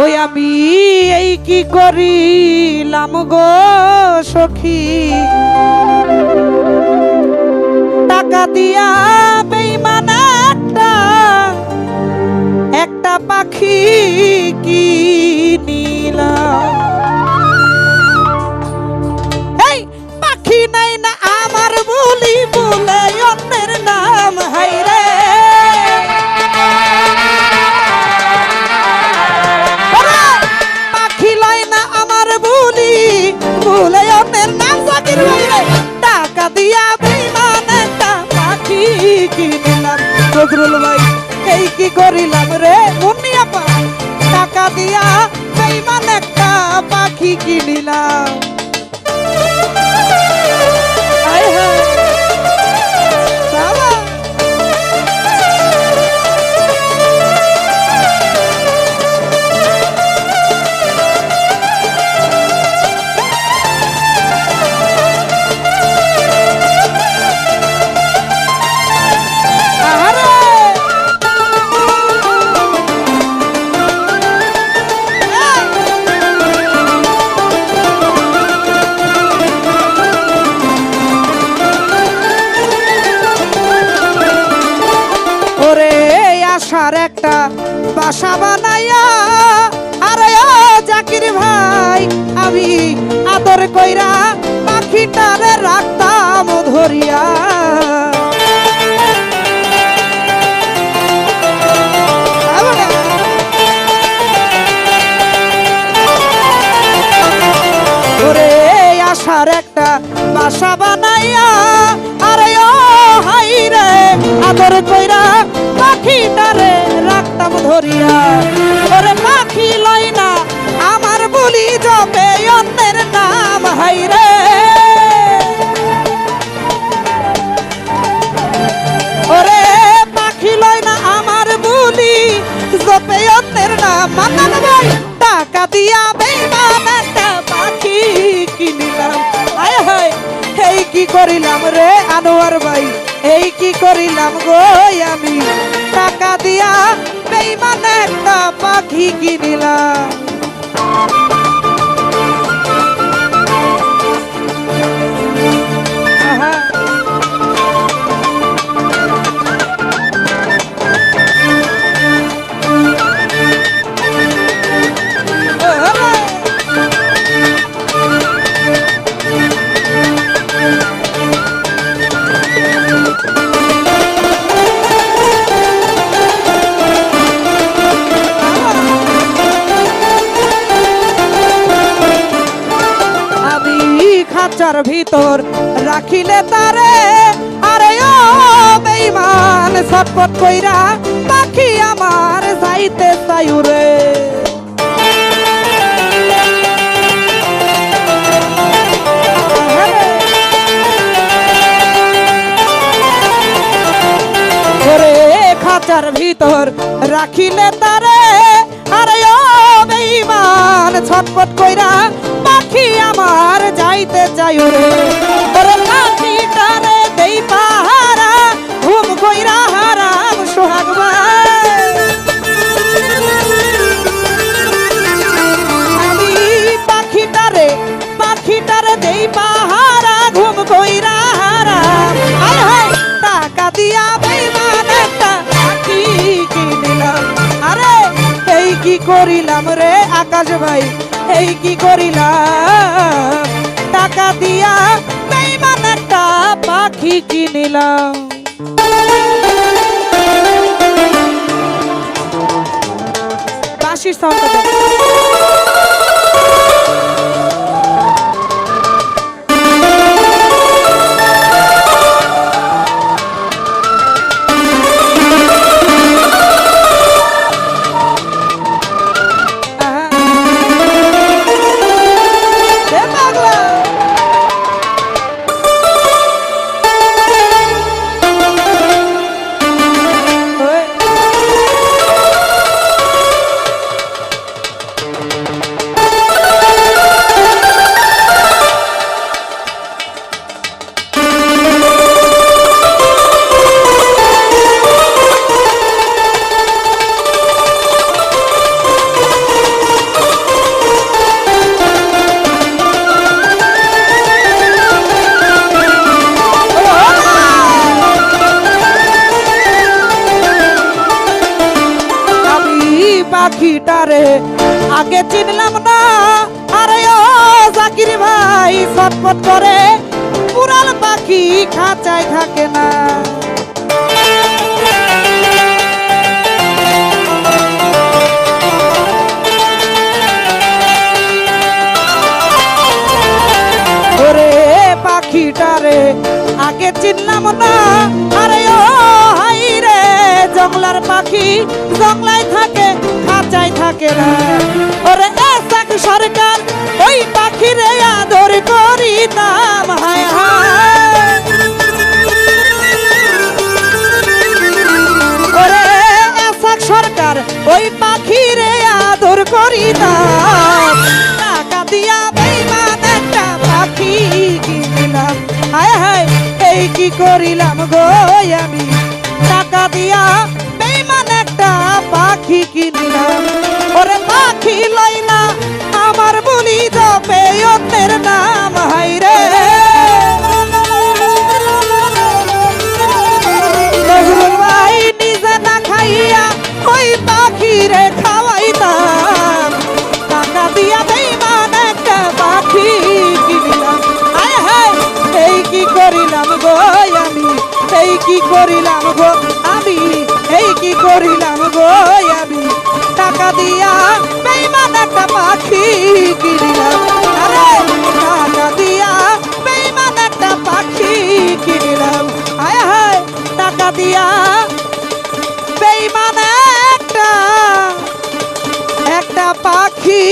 ওই আমি এই কি করিলাম গো সখী? টাকা দিয়া বেইমান একটা পাখি কিনিলাম নজরুল ভাই এই কি করিলাম রে মুন্নি আপা টাকা দিয়া বেইমান একটা পাখি কিনিলাম। আশার একটা বাসা বানাইয়া, আরে ও জাকির ভাই, আমি আদর কইরা পাখিটারে রাখতাম ধরিয়া। আশার একটা বাসা বানাইয়া, আরে ও হাই রে, আদর কইরা ধরিয়া ওরে পাখি না আমার বলি জপে, অন্যের নাম হাই রে। ওরে পাখি না আমার বলি জপে, অন্যের নাম মান্নান ভাই। টাকা কিনিলাম। আয় হায় এই কি করিলাম রে আনোয়ার ভাই? এই কি করিলাম গো আমি? টাকা দিয়া বেইমান একটা পাখি কিনিলাম। খাঁচার ভিতর রাখিলে তারে। আরে ও বেইমান ছটপট কইরা পাখি আমার যাইতে চাইরে ওরে খাঁচার ভিতর রাখিলে তারে। আরে ও বেইমান ছটপট কইরা পাখি আমার যাইতে চাই কি করিলাম রে আকাশ ভাই? এই কি করিলাম? টাকা দিয়া বেইমান একটা পাখি কিনিলাম। বাসির সাউন্ডটা পাখিটারে আগে চিনলাম না। আরে ও জাকির ভাই, ছটফট করে পুরাল পাখি খাঁচায় থাকে না। ওরে পাখিটারে আগে চিনলাম না। আরে ও হাই রে, জঙ্গলার পাখি জংলায় থাকে থাকে না ওরে এসাক সরকার, ওই পাখিরে আদর করি নাম হায় হায়। ওরে এসাক সরকার, ওই পাখিরে আদর করি নাম টাকা দিয়া বেইমান একটা পাখি কিনিলাম। হায় হায়, এই কি করিলাম গো আমি? টাকা দিয়া পাখি কিনিলাম ওরে পাখি লইনা আমার বলি জপে অন্যের নাম হাই রে। নজরুল ভাই নিজে না খাইয়া ওই পাখিরে খাওয়াইতাম। টাকা দিয়া বেইমান একটা পাখি কিনিলাম। হায় হায়, এই কি করিলাম গো আমি? এই কি করিলাম গো? কি করিলাম গো আমি? টাকা দিয়া বেইমান একটা পাখি কিনিলাম। আরে, টাকা দিয়া বেইমান একটা পাখি কিনিলাম। হায় হায়, টাকা দিয়া বেইমান একটা একটা পাখি